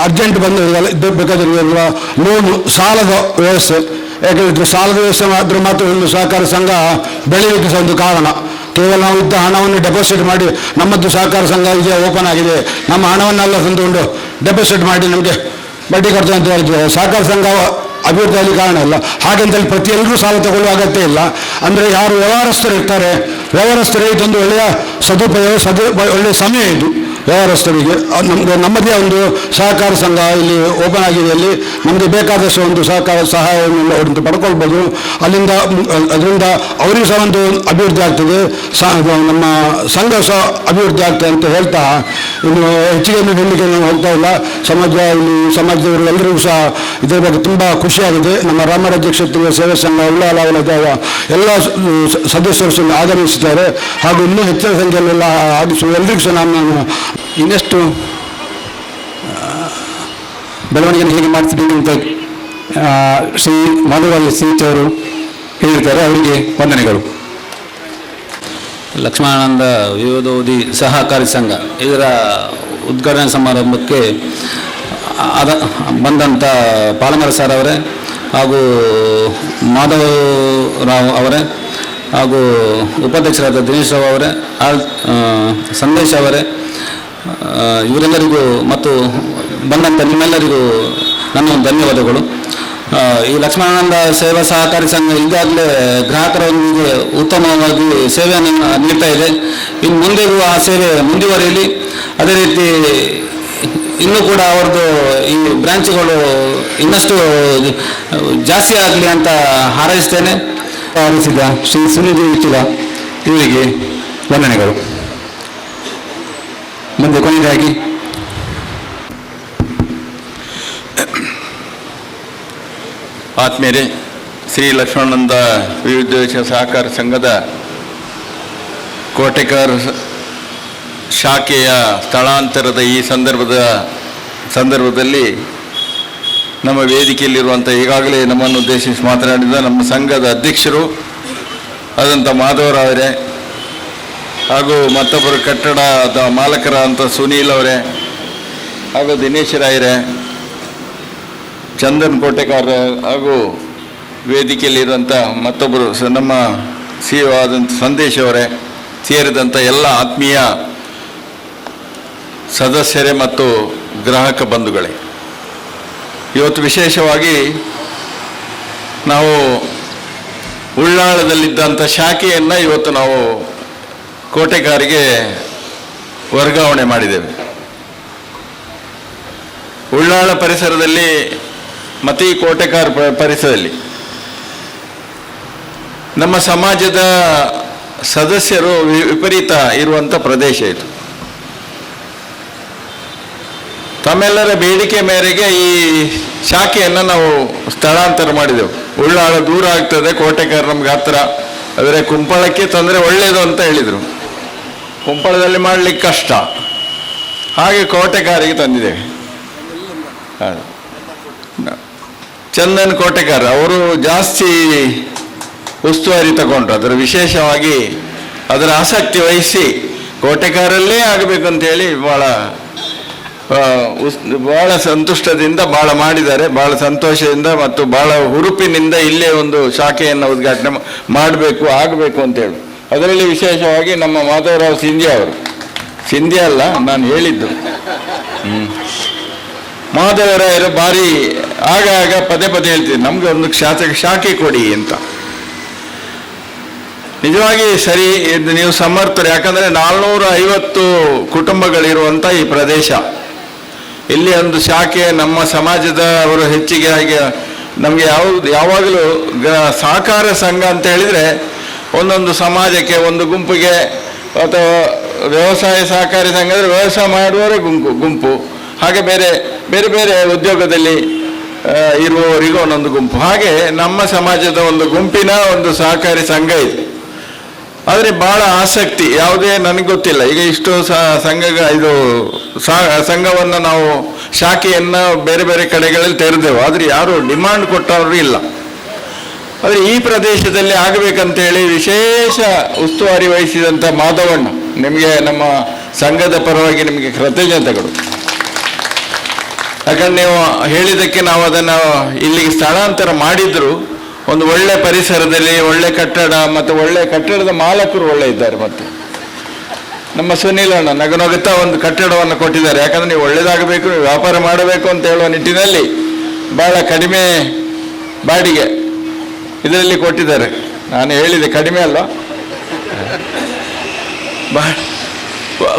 ಅರ್ಜೆಂಟ್ ಬಂದವರಿಗೆಲ್ಲ ಬೇಕಾದ್ರೆ ಲೋನು ಸಾಲದ ವ್ಯವಸ್ಥೆ. ಯಾಕಂದರೆ ಸಾಲದ ವ್ಯವಸ್ಥೆ ಮಾತ್ರ ಮಾತ್ರ ಒಂದು ಸಹಕಾರ ಸಂಘ ಬೆಳೆಯಲಿಕ್ಕೆ ಸಹ ಒಂದು ಕಾರಣ. ಕೇವಲ ನಾವು ಇದ್ದ ಹಣವನ್ನು ಡೆಪಾಸಿಟ್ ಮಾಡಿ ನಮ್ಮದು ಸಹಕಾರ ಸಂಘ ಇದೆ ಓಪನ್ ಆಗಿದೆ. ನಮ್ಮ ಹಣವನ್ನೆಲ್ಲ ತಂದುಕೊಂಡು ಡೆಪಾಸಿಟ್ ಮಾಡಿ ನಮಗೆ ಬಡ್ಡಿ ಕೊಡ್ತೇವೆ ಅಂತ ಹೇಳ್ತೀವಿ. ಸಹಕಾರ ಸಂಘ ಅಭಿವೃದ್ಧಿಯಲ್ಲಿ ಕಾರಣ ಇಲ್ಲ ಹಾಗೆಂತಲ್ಲಿ ಪ್ರತಿಯೊಬ್ಬರೂ ಸಾಲ ತಗೊಳ್ಳುವ ಅಗತ್ಯ ಇಲ್ಲ. ಅಂದರೆ ಯಾರು ವ್ಯವಹಾರಸ್ಥರು ಇರ್ತಾರೆ ವ್ಯವಹಾರಸ್ಥರು ಇದೊಂದು ಒಳ್ಳೆಯ ಸದುಪಯೋಗ ಸದು ಒಳ್ಳೆಯ ಸಮಯ ಇದು. ವ್ಯವಹಾರಸ್ಥರಿಗೆ ನಮಗೆ ನಮ್ಮದೇ ಒಂದು ಸಹಕಾರ ಸಂಘ ಇಲ್ಲಿ ಓಪನ್ ಆಗಿದೆ ಅಲ್ಲಿ. ನಮಗೆ ಬೇಕಾದಷ್ಟು ಒಂದು ಸಹಕಾರ, ಸಹಾಯವನ್ನು ಅವ್ರಿಂದ ಪಡ್ಕೊಳ್ಬೋದು. ಅಲ್ಲಿಂದ, ಅದರಿಂದ ಅವರಿಗೂ ಸಹ ಒಂದು ಅಭಿವೃದ್ಧಿ ಆಗ್ತದೆ. ಸಹ ನಮ್ಮ ಸಂಘ ಸಹ ಅಭಿವೃದ್ಧಿ ಆಗ್ತದೆ ಅಂತ ಹೇಳ್ತಾ, ಇನ್ನು ಹೆಚ್ಚಿಗೆ ಹೇಳಲಿಕ್ಕೆ ನಾನು ಹೋಗ್ತಾ ಇಲ್ಲ. ಸಮಾಜ, ಇಲ್ಲಿ ಸಮಾಜದವರು ಎಲ್ಲರಿಗೂ ಸಹ ಇದರ ಬಗ್ಗೆ ತುಂಬ ಖುಷಿಯಾಗಿದೆ. ನಮ್ಮ ರಾಮರಾಜ್ಯ ಕ್ಷೇತ್ರದ ಸೇವಾ ಸಂಘ ಎಲ್ಲ ಎಲ್ಲ ಸದಸ್ಯರು ಆಗಮಿಸಿದ್ದಾರೆ ಹಾಗೂ ಇನ್ನೂ ಹೆಚ್ಚಿನ ಸಂಖ್ಯೆಯಲ್ಲೆಲ್ಲ ಆಗಿಸುವ ಎಲ್ಲರಿಗೂ ಸಹ ನಾನು ಇನ್ನಷ್ಟು ಬೆಳವಣಿಗೆಯನ್ನು ಹೇಗೆ ಮಾಡಿಸಬೇಕು ಅಂತ ಶ್ರೀ ಮಾಧವರಾಜ ಸಿಂಚ್ ಅವರು ಹೇಳಿರ್ತಾರೆ ಅವರಿಗೆ ವಂದನೆಗಳು. ಲಕ್ಷ್ಮಣಾನಂದ ವಿವಿಧೋದಿ ಸಹಕಾರಿ ಸಂಘ, ಇದರ ಉದ್ಘಾಟನಾ ಸಮಾರಂಭಕ್ಕೆ ಅದ ಬಂದಂಥ ಪಾಲಮರ ಸರ್ ಅವರೇ ಹಾಗೂ ಮಾಧವ ರಾವ್ ಅವರೇ ಹಾಗೂ ಉಪಾಧ್ಯಕ್ಷರಾದ ದಿನೇಶ್ ರಾವ್ ಅವರೇ ಸಂದೇಶ್ ಅವರೇ ಇವರೆಲ್ಲರಿಗೂ ಮತ್ತು ಬಂದಂಥ ನಿಮ್ಮೆಲ್ಲರಿಗೂ ನನ್ನ ಧನ್ಯವಾದಗಳು. ಈ ಲಕ್ಷ್ಮಣಾನಂದ ಸೇವಾ ಸಹಕಾರಿ ಸಂಘ ಈಗಾಗಲೇ ಗ್ರಾಹಕರೊಂದಿಗೆ ಉತ್ತಮವಾಗಿ ಸೇವೆಯನ್ನು ನೀಡ್ತಾ ಇದೆ. ಇನ್ನು ಮುಂದೆಗೂ ಆ ಸೇವೆ ಮುಂದುವರಿಯಲಿ. ಅದೇ ರೀತಿ ಇನ್ನೂ ಕೂಡ ಅವ್ರದ್ದು ಈ ಬ್ರಾಂಚ್ಗಳು ಇನ್ನಷ್ಟು ಜಾಸ್ತಿ ಆಗಲಿ ಅಂತ ಹಾರೈಸ್ತೇನೆ. ಆರಿಸಿದ ಶ್ರೀ ಸುನಿಧಿ ಇಚ್ಚಿದ ಇವರಿಗೆ ವಂದನೆಗಳು. ಮುಂದೆ ಕೊನೆಯದಾಗಿ ಆತ್ಮೀಯರೇ, ಶ್ರೀ ಲಕ್ಷ್ಮಣಾನಂದ ವಿವಿಧ ಸಹಕಾರ ಸಂಘದ ಕೋಟೆಕರ್ ಶಾಖೆಯ ಸ್ಥಳಾಂತರದ ಈ ಸಂದರ್ಭದ ಸಂದರ್ಭದಲ್ಲಿ ನಮ್ಮ ವೇದಿಕೆಯಲ್ಲಿರುವಂಥ ಈಗಾಗಲೇ ನಮ್ಮನ್ನು ಉದ್ದೇಶಿಸಿ ಮಾತನಾಡಿದ ನಮ್ಮ ಸಂಘದ ಅಧ್ಯಕ್ಷರು ಆದಂಥ ಮಾಧವರವರೇ ಹಾಗೂ ಮತ್ತೊಬ್ಬರು ಕಟ್ಟಡದ ಮಾಲಕರಾದಂಥ ಸುನೀಲ್ ಅವರೇ ಹಾಗೂ ದಿನೇಶ್ ರಾಯರೇ, ಚಂದನ್ ಕೋಟೆಕಾರ ಹಾಗೂ ವೇದಿಕೆಯಲ್ಲಿರುವಂಥ ಮತ್ತೊಬ್ಬರು ನಮ್ಮ ಸಿ ಆದಂಥ ಸಂದೇಶ್ ಅವರೇ ಸೇರಿದಂಥ ಎಲ್ಲ ಆತ್ಮೀಯ ಸದಸ್ಯರೇ ಮತ್ತು ಗ್ರಾಹಕ ಬಂಧುಗಳೇ. ಇವತ್ತು ವಿಶೇಷವಾಗಿ ನಾವು ಉಳ್ಳಾಳದಲ್ಲಿದ್ದಂಥ ಶಾಖೆಯನ್ನು ಇವತ್ತು ನಾವು ಕೋಟೆಗಾರಿಗೆ ವರ್ಗಾವಣೆ ಮಾಡಿದ್ದೇವೆ. ಉಳ್ಳಾಳ ಪರಿಸರದಲ್ಲಿ ಮತ್ತು ಈ ಕೋಟೆಕಾರ್ ಪರಿಸರದಲ್ಲಿ ನಮ್ಮ ಸಮಾಜದ ಸದಸ್ಯರು ವಿಪರೀತ ಇರುವಂಥ ಪ್ರದೇಶ ಇದು. ತಮ್ಮೆಲ್ಲರ ಬೇಡಿಕೆ ಮೇರೆಗೆ ಈ ಶಾಖೆಯನ್ನು ನಾವು ಸ್ಥಳಾಂತರ ಮಾಡಿದೆವು. ಉಳ್ಳಾಳ ದೂರ ಆಗ್ತದೆ ಕೋಟೆಕಾರ್ ನಮ್ಗೆ ಹತ್ರ. ಆದರೆ ಕುಂಪಳಕ್ಕೆ ತೊಂದರೆ ಒಳ್ಳೆಯದು ಅಂತ ಹೇಳಿದರು. ಕುಂಪಳದಲ್ಲಿ ಮಾಡಲಿಕ್ಕೆ ಕಷ್ಟ. ಹಾಗೆ ಕೋಟೆಕಾರಿಗೆ ತಂದಿದ್ದೇವೆ. ಹೌದು. ಚಂದನ್ ಕೋಟೆಕಾರ, ಅವರು ಜಾಸ್ತಿ ಉಸ್ತುವಾರಿ ತಗೊಂಡ್ರು. ಅದರ ವಿಶೇಷವಾಗಿ ಅದರ ಆಸಕ್ತಿ ವಹಿಸಿ ಕೋಟೆಕಾರಲ್ಲೇ ಆಗಬೇಕು ಅಂತೇಳಿ ಭಾಳ ಉಸ್ ಭಾಳ ಸಂತುಷ್ಟದಿಂದ ಭಾಳ ಮಾಡಿದ್ದಾರೆ. ಭಾಳ ಸಂತೋಷದಿಂದ ಮತ್ತು ಭಾಳ ಹುರುಪಿನಿಂದ ಇಲ್ಲೇ ಒಂದು ಶಾಖೆಯನ್ನು ಉದ್ಘಾಟನೆ ಮಾಡಬೇಕು, ಆಗಬೇಕು ಅಂತೇಳಿ. ಅದರಲ್ಲಿ ವಿಶೇಷವಾಗಿ ನಮ್ಮ ಮಾಧವರಾವ್ ಸಿಂಧಿ ಅವರು. ಸಿಂಧಿ ಅಲ್ಲ, ನಾನು ಹೇಳಿದ್ದು. ಮಾಧವರಾಯರು ಭಾರಿ ಆಗ ಆಗ ಪದೇ ಪದೇ ಹೇಳ್ತೀವಿ ನಮಗೆ ಒಂದು ಶಾಸಕ ಶಾಖೆ ಕೊಡಿ ಅಂತ. ನಿಜವಾಗಿ ಸರಿ, ಇದು ನೀವು ಸಮರ್ಥರು, ಯಾಕಂದ್ರೆ ನಾಲ್ನೂರ ಐವತ್ತು ಕುಟುಂಬಗಳಿರುವಂಥ ಈ ಪ್ರದೇಶ. ಇಲ್ಲಿ ಒಂದು ಶಾಖೆ ನಮ್ಮ ಸಮಾಜದ ಅವರು ಹೆಚ್ಚಿಗೆ ಆಗಿ ನಮಗೆ ಯಾವ ಯಾವಾಗಲೂ ಸಹಕಾರ ಸಂಘ ಅಂತ ಹೇಳಿದ್ರೆ ಒಂದೊಂದು ಸಮಾಜಕ್ಕೆ, ಒಂದು ಗುಂಪಿಗೆ ಅಥವಾ ವ್ಯವಸಾಯ ಸಹಕಾರಿ ಸಂಘ ಅಂದರೆ ವ್ಯವಸಾಯ ಮಾಡುವವರೇ ಗುಂಪು ಗುಂಪು. ಹಾಗೆ ಬೇರೆ ಬೇರೆ ಬೇರೆ ಉದ್ಯೋಗದಲ್ಲಿ ಇರುವವರಿಗೂ ಒಂದೊಂದು ಗುಂಪು. ಹಾಗೆ ನಮ್ಮ ಸಮಾಜದ ಒಂದು ಗುಂಪಿನ ಒಂದು ಸಹಕಾರಿ ಸಂಘ ಇದೆ. ಆದರೆ ಬಹಳ ಆಸಕ್ತಿ, ಯಾವುದೇ ನನಗೆ ಗೊತ್ತಿಲ್ಲ. ಈಗ ಇಷ್ಟು ಸಂಘ ಇದು ಸಂಘವನ್ನು ನಾವು ಶಾಖೆಯನ್ನು ಬೇರೆ ಬೇರೆ ಕಡೆಗಳಲ್ಲಿ ತೆರೆದೆವು. ಆದರೆ ಯಾರು ಡಿಮಾಂಡ್ ಕೊಟ್ಟವರು ಇಲ್ಲ. ಆದರೆ ಈ ಪ್ರದೇಶದಲ್ಲಿ ಆಗಬೇಕಂತೇಳಿ ವಿಶೇಷ ಉಸ್ತುವಾರಿ ವಹಿಸಿದಂಥ ಮಾಧವಣ್ಣ, ನಿಮಗೆ ನಮ್ಮ ಸಂಘದ ಪರವಾಗಿ ನಿಮಗೆ ಕೃತಜ್ಞತೆಗಳು. ಯಾಕಂದ್ರೆ ನೀವು ಹೇಳಿದ್ದಕ್ಕೆ ನಾವು ಅದನ್ನು ಇಲ್ಲಿಗೆ ಸ್ಥಳಾಂತರ ಮಾಡಿದ್ರು. ಒಂದು ಒಳ್ಳೆ ಪರಿಸರದಲ್ಲಿ, ಒಳ್ಳೆ ಕಟ್ಟಡ ಮತ್ತು ಒಳ್ಳೆ ಕಟ್ಟಡದ ಮಾಲಕರು ಒಳ್ಳೆ ಇದ್ದಾರೆ ಮತ್ತೆ. ನಮ್ಮ ಸುನೀಲ್ ಅಣ್ಣ ನಗನಗುತ್ತಾ ಒಂದು ಕಟ್ಟಡವನ್ನು ಕೊಟ್ಟಿದ್ದಾರೆ. ಯಾಕಂದ್ರೆ ನೀವು ಒಳ್ಳೇದಾಗಬೇಕು, ವ್ಯಾಪಾರ ಮಾಡಬೇಕು ಅಂತ ಹೇಳುವ ನಿಟ್ಟಿನಲ್ಲಿ ಬಹಳ ಕಡಿಮೆ ಬಾಡಿಗೆ ಇದರಲ್ಲಿ ಕೊಟ್ಟಿದ್ದಾರೆ. ನಾನು ಹೇಳಿದೆ, ಕಡಿಮೆ ಅಲ್ಲ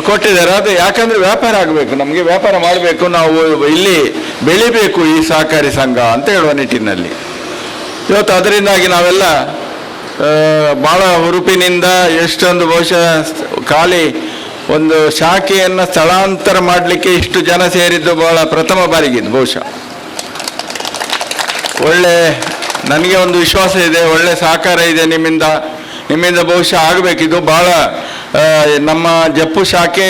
ಕೊಟ್ಟಿದ್ದಾರೆ. ಅದು ಯಾಕಂದ್ರೆ ವ್ಯಾಪಾರ ಆಗಬೇಕು. ನಮಗೆ ವ್ಯಾಪಾರ ಮಾಡಬೇಕು, ನಾವು ಇಲ್ಲಿ ಬೆಳಿಬೇಕು ಈ ಸಹಕಾರಿ ಸಂಘ ಅಂತ ಹೇಳುವ ನಿಟ್ಟಿನಲ್ಲಿ. ಇವತ್ತು ಅದರಿಂದಾಗಿ ನಾವೆಲ್ಲ ಭಾಳ ಹುರುಪಿನಿಂದ ಎಷ್ಟೊಂದು ಬಹುಶಃ ಖಾಲಿ ಒಂದು ಶಾಖೆಯನ್ನು ಸ್ಥಳಾಂತರ ಮಾಡಲಿಕ್ಕೆ ಇಷ್ಟು ಜನ ಸೇರಿದ್ದು ಬಹಳ ಪ್ರಥಮ ಬಾರಿಗೆ ಬಹುಶಃ. ಒಳ್ಳೆ ನನಗೆ ಒಂದು ವಿಶ್ವಾಸ ಇದೆ, ಒಳ್ಳೆ ಸಹಕಾರ ಇದೆ ನಿಮ್ಮಿಂದ. ನಿಮ್ಮಿಂದ ಬಹುಶಃ ಆಗಬೇಕಿದು ಭಾಳ ನಮ್ಮ ಜಪ್ಪು ಶಾಖೆ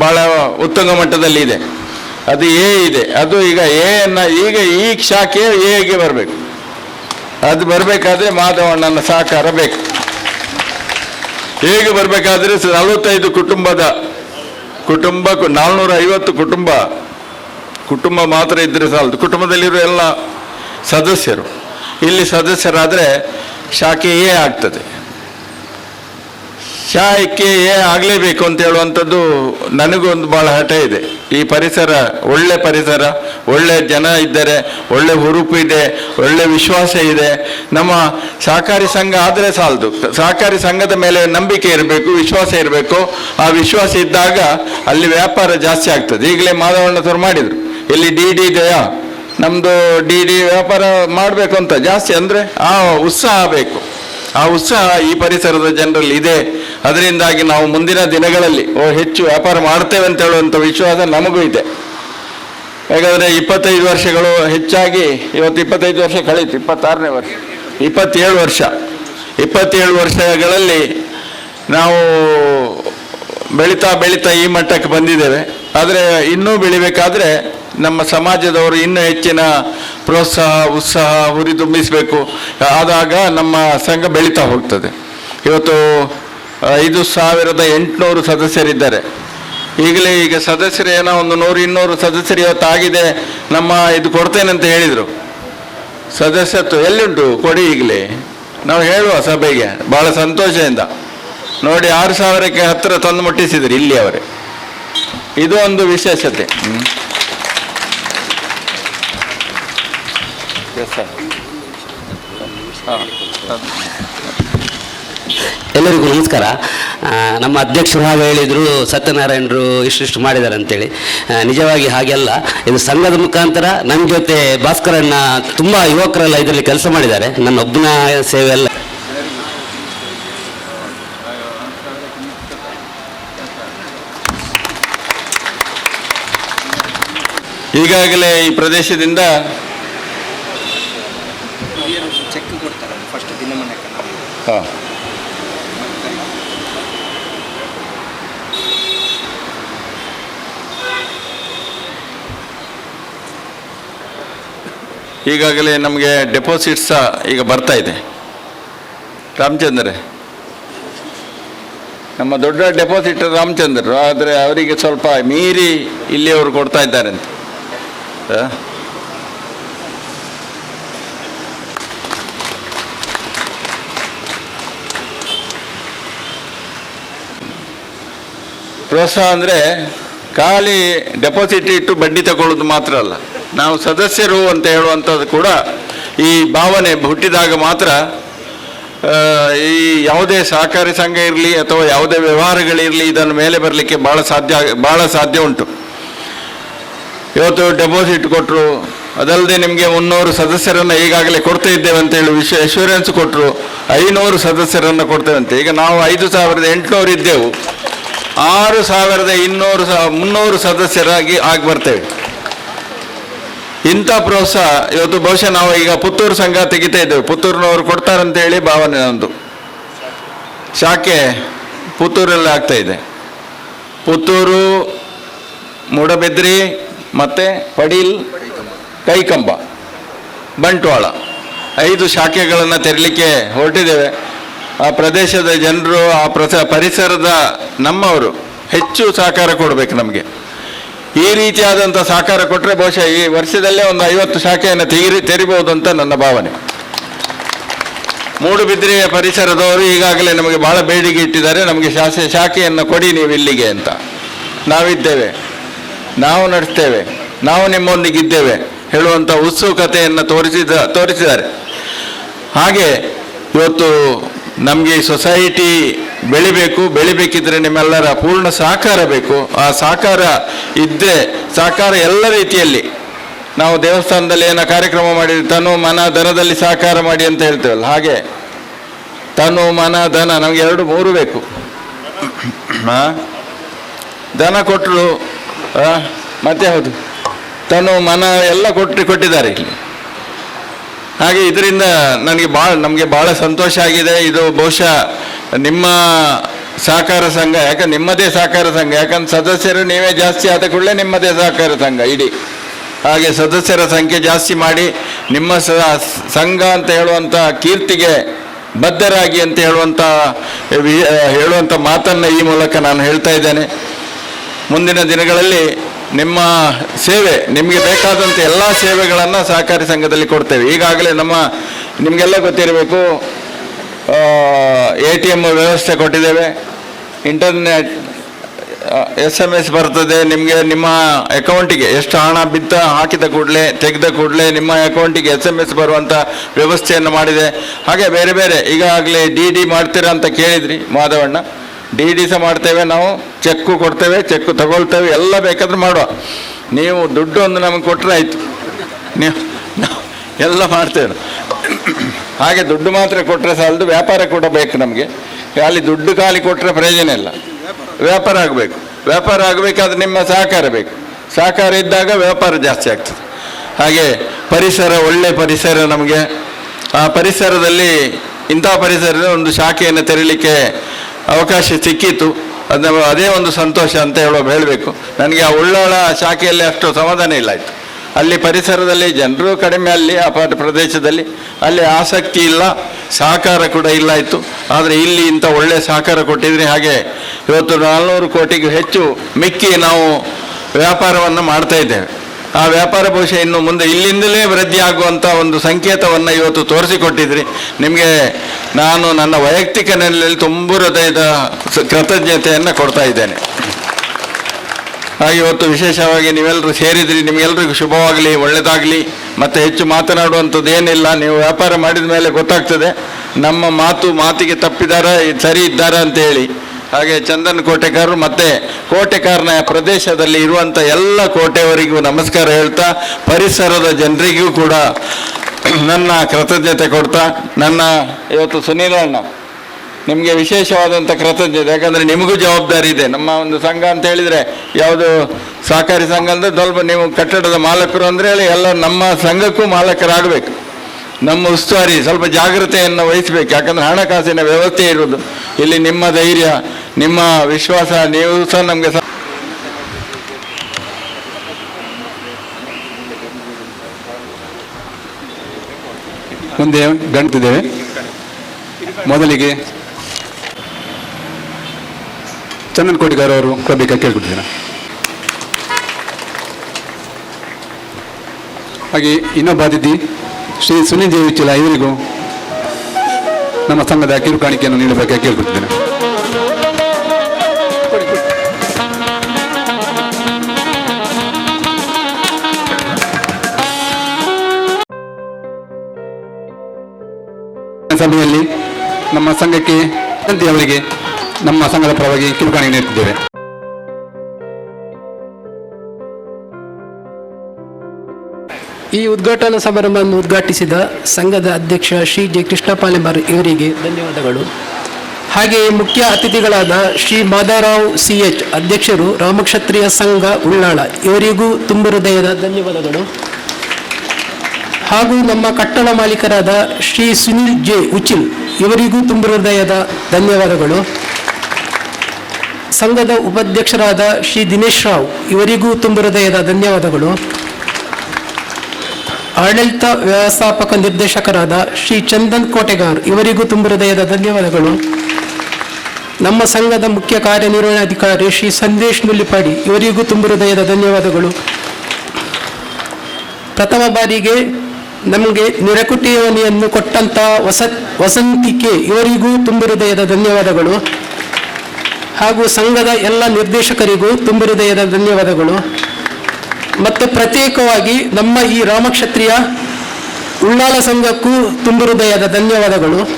ಭಾಳ ಉತ್ತಮ ಮಟ್ಟದಲ್ಲಿ ಇದೆ. ಅದು ಎ ಇದೆ. ಅದು ಈಗ ಎ ಅನ್ನ ಈಗ ಈ ಶಾಖೆ ಎಗೆ ಬರಬೇಕು. ಅದು ಬರಬೇಕಾದ್ರೆ ಮಾಧವಣ್ಣನ ಸಹಕಾರ ಬೇಕು. ಹೇಗೆ ಬರಬೇಕಾದ್ರೆ ನಲವತ್ತೈದು ಕುಟುಂಬದ ಕುಟುಂಬ ನಾಲ್ನೂರ ಐವತ್ತು ಕುಟುಂಬ. ಕುಟುಂಬ ಮಾತ್ರ ಇದ್ದರೆ ಸಾಲದು. ಕುಟುಂಬದಲ್ಲಿರೋ ಎಲ್ಲ ಸದಸ್ಯರು. ಇಲ್ಲಿ ಸದಸ್ಯರಾದರೆ ಶಾಖೆ ಎ ಆಗ್ತದೆ. ಶಾಖೆ ಎ ಆಗಲೇಬೇಕು ಅಂತ ಹೇಳುವಂಥದ್ದು ನನಗೊಂದು ಭಾಳ ಹಠ ಇದೆ. ಈ ಪರಿಸರ, ಒಳ್ಳೆ ಪರಿಸರ, ಒಳ್ಳೆ ಜನ ಇದ್ದರೆ, ಒಳ್ಳೆ ಹುರುಪು ಇದೆ, ಒಳ್ಳೆ ವಿಶ್ವಾಸ ಇದೆ. ನಮ್ಮ ಸಹಕಾರಿ ಸಂಘ ಆದರೆ ಸಾಲದು. ಸಹಕಾರಿ ಸಂಘದ ಮೇಲೆ ನಂಬಿಕೆ ಇರಬೇಕು, ವಿಶ್ವಾಸ ಇರಬೇಕು. ಆ ವಿಶ್ವಾಸ ಇದ್ದಾಗ ಅಲ್ಲಿ ವ್ಯಾಪಾರ ಜಾಸ್ತಿ ಆಗ್ತದೆ. ಈಗಲೇ ಮಾಧವಣ್ಣ ಸರ್ ಮಾಡಿದರು. ಇಲ್ಲಿ ಡಿ ಡಿ ಇದೆಯಾ ನಮ್ಮದು ಡಿ ಡಿ ವ್ಯಾಪಾರ ಮಾಡಬೇಕು ಅಂತ ಜಾಸ್ತಿ ಅಂದರೆ ಆ ಉತ್ಸಾಹ ಬೇಕು. ಆ ಉತ್ಸಾಹ ಈ ಪರಿಸರದ ಜನರಲ್ಲಿ ಇದೆ. ಅದರಿಂದಾಗಿ ನಾವು ಮುಂದಿನ ದಿನಗಳಲ್ಲಿ ಹೆಚ್ಚು ವ್ಯಾಪಾರ ಮಾಡ್ತೇವೆ ಅಂತ ಹೇಳುವಂತ ವಿಶ್ವಾಸ ನಮಗೂ ಇದೆ. ಯಾಕಂದರೆ ಇಪ್ಪತ್ತೈದು ವರ್ಷಗಳು ಹೆಚ್ಚಾಗಿ, ಇವತ್ತು ಇಪ್ಪತ್ತೈದು ವರ್ಷ ಕಳೀತು, ಇಪ್ಪತ್ತಾರನೇ ವರ್ಷ, ಇಪ್ಪತ್ತೇಳು ವರ್ಷ. ಇಪ್ಪತ್ತೇಳು ವರ್ಷಗಳಲ್ಲಿ ನಾವು ಬೆಳೀತಾ ಬೆಳೀತಾ ಈ ಮಟ್ಟಕ್ಕೆ ಬಂದಿದ್ದೇವೆ. ಆದರೆ ಇನ್ನೂ ಬೆಳಿಬೇಕಾದ್ರೆ ನಮ್ಮ ಸಮಾಜದವರು ಇನ್ನೂ ಹೆಚ್ಚಿನ ಪ್ರೋತ್ಸಾಹ, ಉತ್ಸಾಹ ಹುರಿದುಂಬಿಸಬೇಕು ಆದಾಗ ನಮ್ಮ ಸಂಘ ಬೆಳೀತಾ ಹೋಗ್ತದೆ. ಇವತ್ತು ಐದು ಸಾವಿರದ ಎಂಟುನೂರು ಸದಸ್ಯರಿದ್ದಾರೆ. ಈಗಲೇ ಈಗ ಸದಸ್ಯರು ಏನೋ ಒಂದು ನೂರು, ಇನ್ನೂರು ಸದಸ್ಯರು ಇವತ್ತು ಆಗಿದೆ ನಮ್ಮ ಇದು ಕೊಡ್ತೇನೆ ಅಂತ ಹೇಳಿದರು. ಸದಸ್ಯತ್ವ ಎಲ್ಲಿಂಟು? ಕೊಡಿ ಈಗಲೇ. ನಾವು ಹೇಳುವ ಸಭೆಗೆ ಭಾಳ ಸಂತೋಷದಿಂದ. ನೋಡಿ, ಆರು ಸಾವಿರಕ್ಕೆ ಹತ್ತಿರ ತಂದು ಮುಟ್ಟಿಸಿದ್ರು, ಇಲ್ಲಿ ಅವರೇ. ಇದು ಒಂದು ವಿಶೇಷತೆ. ಎಲ್ಲರಿಗೂ ನಮಸ್ಕಾರ. ನಮ್ಮ ಅಧ್ಯಕ್ಷರು ಹಾಗೆ ಹೇಳಿದರು ಸತ್ಯನಾರಾಯಣರು ಇಷ್ಟಿಷ್ಟು ಮಾಡಿದ್ದಾರೆ ಅಂತೇಳಿ ನಿಜವಾಗಿ ಹಾಗೆಲ್ಲ ಇದು ಸಂಘದ ಮುಖಾಂತರ ನನ್ನ ಜೊತೆ ಭಾಸ್ಕರಣ್ಣ ತುಂಬ ಯುವಕರೆಲ್ಲ ಇದರಲ್ಲಿ ಕೆಲಸ ಮಾಡಿದ್ದಾರೆ. ನನ್ನ ಒಬ್ಬನ ಸೇವೆ ಎಲ್ಲ ಈಗಾಗಲೇ ಈ ಪ್ರದೇಶದಿಂದ ಹಾ. ಈಗಾಗಲೇ ನಮಗೆ ಡೆಪಾಸಿಟ್ ಸಹ ಈಗ ಬರ್ತಾ ಇದೆ. ರಾಮಚಂದ್ರ. ನಮ್ಮ ದೊಡ್ಡ ಡೆಪಾಸಿಟ್ ರಾಮಚಂದ್ರರು ಆದರೆ ಅವರಿಗೆ ಸ್ವಲ್ಪ ಮೀರಿ ಇಲ್ಲಿಯವರು ಕೊಡ್ತಾ ಇದ್ದಾರೆ ಅಂತ ಪ್ರೋತ್ಸಾಹ ಅಂದರೆ ಖಾಲಿ ಡೆಪಾಸಿಟ್ ಇಟ್ಟು ಬಡ್ಡಿ ತಗೊಳ್ಳೋದು ಮಾತ್ರ ಅಲ್ಲ. ನಾವು ಸದಸ್ಯರು ಅಂತ ಹೇಳುವಂಥದ್ದು ಕೂಡ ಈ ಭಾವನೆ ಹುಟ್ಟಿದಾಗ ಮಾತ್ರ ಈ ಯಾವುದೇ ಸಹಕಾರಿ ಸಂಘ ಇರಲಿ ಅಥವಾ ಯಾವುದೇ ವ್ಯವಹಾರಗಳಿರಲಿ ಇದನ್ನು ಮೇಲೆ ಬರಲಿಕ್ಕೆ ಭಾಳ ಸಾಧ್ಯ ಭಾಳ ಸಾಧ್ಯ ಉಂಟು. ಇವತ್ತು ಡೆಪಾಸಿಟ್ ಕೊಟ್ಟರು ಅದಲ್ಲದೆ ನಿಮಗೆ ಮುನ್ನೂರು ಸದಸ್ಯರನ್ನು ಈಗಾಗಲೇ ಕೊಡ್ತಾ ಇದ್ದೇವೆ ಅಂತೇಳಿ ವಿಶ್ವ ಅಶ್ಯೂರೆನ್ಸ್ ಕೊಟ್ಟರು ಐನೂರು ಸದಸ್ಯರನ್ನು ಕೊಡ್ತೇವೆ ಅಂತ. ಈಗ ನಾವು ಐದು ಸಾವಿರದ ಎಂಟುನೂರು ಇದ್ದೆವು. ಆರು ಸಾವಿರದ ಇನ್ನೂರು ಸ, ಮುನ್ನೂರು ಸದಸ್ಯರಾಗಿ ಆಗಿ ಬರ್ತೇವೆ. ಇಂಥ ಪ್ರೋತ್ಸಾಹ ಇವತ್ತು ಬಹುಶಃ ನಾವು ಈಗ ಪುತ್ತೂರು ಸಂಘ ತೆಗಿತಾ ಇದ್ದೇವೆ. ಪುತ್ತೂರಿನವರು ಕೊಡ್ತಾರಂತೇಳಿ ಭಾವನೆ ನಂದು ಶಾಖೆ ಪುತ್ತೂರಲ್ಲಿ ಆಗ್ತಾ ಇದೆ. ಪುತ್ತೂರು, ಮೂಡಬೆದ್ರಿ, ಮತ್ತು ಪಡೀಲ್, ಕೈಕಂಬ, ಬಂಟ್ವಾಳ. ಐದು ಶಾಖೆಗಳನ್ನು ತೆರಲಿಕ್ಕೆ ಹೊರಟಿದ್ದೇವೆ. ಆ ಪ್ರದೇಶದ ಜನರು, ಆ ಪ್ರಸ ಪರಿಸರದ ನಮ್ಮವರು ಹೆಚ್ಚು ಸಹಕಾರ ಕೊಡಬೇಕು ನಮಗೆ. ಈ ರೀತಿಯಾದಂಥ ಸಹಕಾರ ಕೊಟ್ಟರೆ ಬಹುಶಃ ಈ ವರ್ಷದಲ್ಲೇ ಒಂದು ಐವತ್ತು ಶಾಖೆಯನ್ನು ತೆಗಿರಿ ತೆರಿಬಹುದು ಅಂತ ನನ್ನ ಭಾವನೆ. ಮೂಡುಬಿದ್ರೆಯ ಪರಿಸರದವರು ಈಗಾಗಲೇ ನಮಗೆ ಬಹಳ ಬೇಡಿಕೆ ಇಟ್ಟಿದ್ದಾರೆ, ನಮಗೆ ಶಾಸೆ, ಶಾಖೆಯನ್ನು ಕೊಡಿ ನೀವು ಇಲ್ಲಿಗೆ ಅಂತ. ನಾವಿದ್ದೇವೆ. ನಾವು ನಡೆಸ್ತೇವೆ. ನಾವು ನಿಮ್ಮೊಂದಿಗಿದ್ದೇವೆ ಹೇಳುವಂಥ ಉತ್ಸುಕತೆಯನ್ನು ತೋರಿಸಿದ, ತೋರಿಸಿದ್ದಾರೆ. ಹಾಗೆ ಇವತ್ತು ನಮಗೆ ಈ ಸೊಸೈಟಿ ಬೆಳಿಬೇಕು, ಬೆಳಿಬೇಕಿದ್ರೆ ನಿಮ್ಮೆಲ್ಲರ ಪೂರ್ಣ ಸಹಕಾರ ಬೇಕು. ಆ ಸಹಕಾರ ಇದ್ದರೆ ಸಹಕಾರ ಎಲ್ಲ ರೀತಿಯಲ್ಲಿ. ನಾವು ದೇವಸ್ಥಾನದಲ್ಲಿ ಏನೋ ಕಾರ್ಯಕ್ರಮ ಮಾಡಿ, ತನು ಮನ ಧನದಲ್ಲಿ ಸಹಕಾರ ಮಾಡಿ ಅಂತ ಹೇಳ್ತೇವಲ್ಲ, ಹಾಗೆ. ತನು ಮನ ಧನ, ನಮಗೆ ಎರಡು ಮೂರು ಬೇಕು? ದನ ಕೊಟ್ಟರು ಮತ್ತೆ ಹೌದು ತನು ಮನ ಎಲ್ಲ ಕೊಟ್ಟು ಕೊಟ್ಟಿದ್ದಾರೆ ಇಲ್ಲಿ. ಹಾಗೆ ಇದರಿಂದ ನನಗೆ ಭಾಳ ನಮಗೆ ಭಾಳ ಸಂತೋಷ ಆಗಿದೆ. ಇದು ಬಹುಶಃ ನಿಮ್ಮ ಸಹಕಾರ ಸಂಘ, ಯಾಕಂದ್ರೆ ನಿಮ್ಮದೇ ಸಹಕಾರ ಸಂಘ, ಯಾಕಂದ್ರೆ ಸದಸ್ಯರು ನೀವೇ ಜಾಸ್ತಿ ಆದ ಕೂಡಲೇ ನಿಮ್ಮದೇ ಸಹಕಾರ ಸಂಘ ಇಡೀ. ಹಾಗೆ ಸದಸ್ಯರ ಸಂಖ್ಯೆ ಜಾಸ್ತಿ ಮಾಡಿ, ನಿಮ್ಮ ಸಂಘ ಅಂತ ಹೇಳುವಂಥ ಕೀರ್ತಿಗೆ ಬದ್ಧರಾಗಿ ಅಂತ ಹೇಳುವಂಥ ಹೇಳುವಂಥ ಮಾತನ್ನು ಈ ಮೂಲಕ ನಾನು ಹೇಳ್ತಾ ಇದ್ದೇನೆ. ಮುಂದಿನ ದಿನಗಳಲ್ಲಿ ನಿಮ್ಮ ಸೇವೆ ನಿಮಗೆ ಬೇಕಾದಂಥ ಎಲ್ಲ ಸೇವೆಗಳನ್ನು ಸಹಕಾರಿ ಸಂಘದಲ್ಲಿ ಕೊಡ್ತೇವೆ. ಈಗಾಗಲೇ ನಮ್ಮ ನಿಮಗೆಲ್ಲ ಗೊತ್ತಿರಬೇಕು ಎ ಟಿ ಎಂ ವ್ಯವಸ್ಥೆ ಕೊಟ್ಟಿದ್ದೇವೆ. ಇಂಟರ್ನೆಟ್ ಎಸ್ ಎಂ ಎಸ್ ಬರ್ತದೆ. ನಿಮಗೆ ನಿಮ್ಮ ಅಕೌಂಟಿಗೆ ಎಷ್ಟು ಹಣ ಬಿದ್ದ ಹಾಕಿದ ಕೂಡಲೇ ತೆಗೆದ ಕೂಡಲೇ ನಿಮ್ಮ ಅಕೌಂಟಿಗೆ ಎಸ್ ಎಂ ಎಸ್ ಬರುವಂಥ ವ್ಯವಸ್ಥೆಯನ್ನು ಮಾಡಿದೆ. ಹಾಗೆ ಬೇರೆ ಬೇರೆ ಈಗಾಗಲೇ ಡಿ ಡಿ ಮಾಡ್ತೀರಾ ಅಂತ ಕೇಳಿದ್ರಿ ಮಾಧವಣ್ಣ. ಡಿ ಡಿ ಸಹ ಮಾಡ್ತೇವೆ ನಾವು, ಚೆಕ್ಕು ಕೊಡ್ತೇವೆ, ಚೆಕ್ಕು ತಗೊಳ್ತೇವೆ, ಎಲ್ಲ ಬೇಕಾದ್ರೂ ಮಾಡುವ. ನೀವು ದುಡ್ಡು ಒಂದು ನಮಗೆ ಕೊಟ್ಟರೆ ಆಯಿತು. ನೀವು ಎಲ್ಲ ಮಾಡ್ತೇವೆ ಹಾಗೆ ದುಡ್ಡು ಮಾತ್ರ ಕೊಟ್ಟರೆ ಸಾಲದು, ವ್ಯಾಪಾರ ಕೂಡ ಬೇಕು ನಮಗೆ. ಖಾಲಿ ದುಡ್ಡು ಖಾಲಿ ಕೊಟ್ಟರೆ ಪ್ರಯೋಜನ ಇಲ್ಲ. ವ್ಯಾಪಾರ ಆಗಬೇಕು. ವ್ಯಾಪಾರ ಆಗಬೇಕಾದ್ರೆ ನಿಮ್ಮ ಸಹಕಾರ ಬೇಕು. ಸಹಕಾರ ಇದ್ದಾಗ ವ್ಯಾಪಾರ ಜಾಸ್ತಿ ಆಗ್ತದೆ. ಹಾಗೆ ಪರಿಸರ, ಒಳ್ಳೆ ಪರಿಸರ ನಮಗೆ. ಆ ಪರಿಸರದಲ್ಲಿ ಇಂಥ ಪರಿಸರದ ಒಂದು ಶಾಖೆಯನ್ನು ತೆರಲಿಕ್ಕೆ ಅವಕಾಶ ಸಿಕ್ಕಿತ್ತು ಅದನ್ನ ಅದೇ ಒಂದು ಸಂತೋಷ ಅಂತ ಹೇಳುವ ಹೇಳಬೇಕು. ನನಗೆ ಆ ಉಳ್ಳಾಳ ಶಾಖೆಯಲ್ಲಿ ಅಷ್ಟು ಸಮಾಧಾನ ಇಲ್ಲ ಆಯಿತು. ಅಲ್ಲಿ ಪರಿಸರದಲ್ಲಿ ಜನರು ಕಡಿಮೆ, ಅಲ್ಲಿ ಆ ಪ್ರದೇಶದಲ್ಲಿ ಅಲ್ಲಿ ಆಸಕ್ತಿ ಇಲ್ಲ, ಸಹಕಾರ ಕೂಡ ಇಲ್ಲ ಇತ್ತು ಆದರೆ ಇಲ್ಲಿ ಇಂಥ ಒಳ್ಳೆಯ ಸಹಕಾರ ಕೊಟ್ಟಿದ್ರೆ ಹಾಗೆ ಇವತ್ತು ನಾಲ್ನೂರು ಕೋಟಿಗೂ ಹೆಚ್ಚು ಮಿಕ್ಕಿ ನಾವು ವ್ಯಾಪಾರವನ್ನು ಮಾಡ್ತಾ ಇದ್ದೇವೆ. ಆ ವ್ಯಾಪಾರ ಬಹುಶಃ ಇನ್ನು ಮುಂದೆ ಇಲ್ಲಿಂದಲೇ ವೃದ್ಧಿ ಆಗುವಂಥ ಒಂದು ಸಂಕೇತವನ್ನು ಇವತ್ತು ತೋರಿಸಿಕೊಟ್ಟಿದ್ರಿ. ನಿಮಗೆ ನಾನು ನನ್ನ ವೈಯಕ್ತಿಕ ನೆಲೆಯಲ್ಲಿ ತುಂಬ ಹೃದಯದ ಕೃತಜ್ಞತೆಯನ್ನು ಕೊಡ್ತಾ ಇದ್ದೇನೆ. ಹಾಗೆ ಇವತ್ತು ವಿಶೇಷವಾಗಿ ನೀವೆಲ್ಲರೂ ಸೇರಿದ್ರಿ ನಿಮಗೆಲ್ಲರಿಗೂ ಶುಭವಾಗಲಿ ಒಳ್ಳೆಯದಾಗಲಿ ಮತ್ತು ಹೆಚ್ಚು ಮಾತನಾಡುವಂಥದ್ದು ಏನಿಲ್ಲ, ನೀವು ವ್ಯಾಪಾರ ಮಾಡಿದ ಮೇಲೆ ಗೊತ್ತಾಗ್ತದೆ. ನಮ್ಮ ಮಾತು ಮಾತಿಗೆ ತಪ್ಪಿದಾರ, ಸರಿ ಇದ್ದಾರಾ ಅಂತ ಹೇಳಿ. ಹಾಗೆ ಚಂದನ್ ಕೋಟೆಕಾರರು ಮತ್ತು ಕೋಟೆಕಾರನ ಪ್ರದೇಶದಲ್ಲಿ ಇರುವಂಥ ಎಲ್ಲ ಕೋಟೆಯವರಿಗೂ ನಮಸ್ಕಾರ ಹೇಳ್ತಾ, ಪರಿಸರದ ಜನರಿಗೂ ಕೂಡ ನನ್ನ ಕೃತಜ್ಞತೆ ಕೊಡ್ತಾ, ನನ್ನ ಇವತ್ತು ಸುನೀಲ ಅಣ್ಣ, ನಿಮಗೆ ವಿಶೇಷವಾದಂಥ ಕೃತಜ್ಞತೆ, ಯಾಕಂದರೆ ನಿಮಗೂ ಜವಾಬ್ದಾರಿ ಇದೆ. ನಮ್ಮ ಒಂದು ಸಂಘ ಅಂತ ಹೇಳಿದರೆ ಯಾವುದು ಸಹಕಾರಿ ಸಂಘ ಅಂದರೆ ಸ್ವಲ್ಪ ನೀವು ಕಟ್ಟಡದ ಮಾಲಕರು ಅಂದರೆ ಹೇಳಿ, ಎಲ್ಲ ನಮ್ಮ ಸಂಘಕ್ಕೂ ಮಾಲಕರಾಗಬೇಕು. ನಮ್ಮ ಉಸ್ತುವಾರಿ ಸ್ವಲ್ಪ ಜಾಗ್ರತೆಯನ್ನು ವಹಿಸಬೇಕು. ಯಾಕಂದರೆ ಹಣಕಾಸಿನ ವ್ಯವಸ್ಥೆ ಇರುವುದು. ಇಲ್ಲಿ ನಿಮ್ಮ ಧೈರ್ಯ ನಿಮ್ಮ ವಿಶ್ವಾಸ, ನೀವು ಸಹ ನಮಗೆ ಮುಂದೆ ಗಣಿತಿದ್ದೇವೆ ಮೊದಲಿಗೆ ಚಂದನ್ ಕೋಟಿಗಾರ್ ಅವರು ಕೊಡಬೇಕಾಗಿ ಕೇಳ್ಕೊಡ್ತೀರಾ? ಹಾಗೆ ಇನ್ನೊಬ್ಬ ಅತಿಥಿ, ಶ್ರೀ ಸುನೀಲ್ ದೇವಿಚಲ ಇವರಿಗೂ ನಮ್ಮ ಸಂಘದ ಕಿರುಕಾಣಿಕೆಯನ್ನು ನೀಡಬೇಕಾಗಿ ಕೇಳ್ಕೊಳ್ತೇನೆ ಸಭೆಯಲ್ಲಿ ನಮ್ಮ ಸಂಘಕ್ಕೆ ಅವರಿಗೆ ನಮ್ಮ ಸಂಘದ ಪರವಾಗಿ ಕಿರುಕಾಣಿ ನೀಡುತ್ತಿದ್ದೇವೆ. ಈ ಉದ್ಘಾಟನಾ ಸಮಾರಂಭವನ್ನು ಉದ್ಘಾಟಿಸಿದ ಸಂಘದ ಅಧ್ಯಕ್ಷ ಶ್ರೀ ಜೆ ಕೃಷ್ಣಪಾಲೆಂಬರ್ ಇವರಿಗೆ ಧನ್ಯವಾದಗಳು. ಹಾಗೆಯೇ ಮುಖ್ಯ ಅತಿಥಿಗಳಾದ ಶ್ರೀ ಮಾಧವರಾವ್ ಸಿ ಎಚ್ ಅಧ್ಯಕ್ಷರು ರಾಮಕ್ಷತ್ರಿಯ ಸಂಘ ಉಳ್ಳಾಳ, ಇವರಿಗೂ ತುಂಬ ಹೃದಯದ ಧನ್ಯವಾದಗಳು. ಹಾಗೂ ನಮ್ಮ ಕಟ್ಟಡ ಮಾಲೀಕರಾದ ಶ್ರೀ ಸುನಿಲ್ ಜೆ ಉಚಿಲ್ ಇವರಿಗೂ ತುಂಬ ಹೃದಯದ ಧನ್ಯವಾದಗಳು. ಸಂಘದ ಉಪಾಧ್ಯಕ್ಷರಾದ ಶ್ರೀ ದಿನೇಶ್ ರಾವ್ ಇವರಿಗೂ ತುಂಬ ಹೃದಯದ ಧನ್ಯವಾದಗಳು. ಆಡಳಿತ ವ್ಯವಸ್ಥಾಪಕ ನಿರ್ದೇಶಕರಾದ ಶ್ರೀ ಚಂದನ್ ಕೋಟೆಗಾರ್ ಇವರಿಗೂ ತುಂಬ ಹೃದಯದ ಧನ್ಯವಾದಗಳು. ನಮ್ಮ ಸಂಘದ ಮುಖ್ಯ ಕಾರ್ಯನಿರ್ವಹಣಾಧಿಕಾರಿ ಶ್ರೀ ಸಂದೇಶ್ ನುಲ್ಲಿಪಾಡಿ ಇವರಿಗೂ ತುಂಬ ಹೃದಯದ ಧನ್ಯವಾದಗಳು. ಪ್ರಥಮ ಬಾರಿಗೆ ನಮಗೆ ನಿರಕುಟಿಯವನಿಯನ್ನು ಕೊಟ್ಟಂತ ವಸ, ವಸಂತಿಕೆ ಇವರಿಗೂ ತುಂಬ ಹೃದಯದ ಧನ್ಯವಾದಗಳು. ಹಾಗೂ ಸಂಘದ ಎಲ್ಲ ನಿರ್ದೇಶಕರಿಗೂ ತುಂಬ ಹೃದಯದ ಧನ್ಯವಾದಗಳು. ಮತ್ತು ಪ್ರತ್ಯೇಕವಾಗಿ ನಮ್ಮ ಈ ರಾಮಕ್ಷತ್ರಿಯ ಉಳ್ಳಾಲ ಸಂಘಕ್ಕೂ ತುಂಬ ಹೃದಯದ ಧನ್ಯವಾದಗಳು.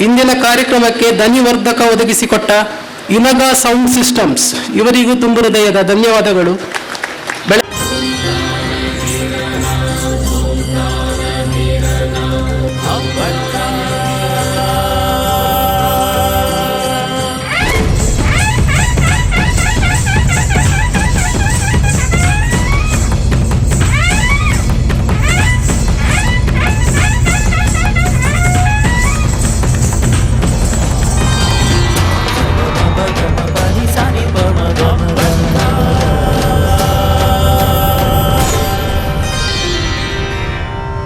ಇಂದಿನ ಕಾರ್ಯಕ್ರಮಕ್ಕೆ ಧ್ವನಿವರ್ಧಕ ಒದಗಿಸಿಕೊಟ್ಟ ಇನಗಾ ಸೌಂಡ್ ಸಿಸ್ಟಮ್ಸ್ ಇವರಿಗೂ ತುಂಬ ಹೃದಯದ ಧನ್ಯವಾದಗಳು.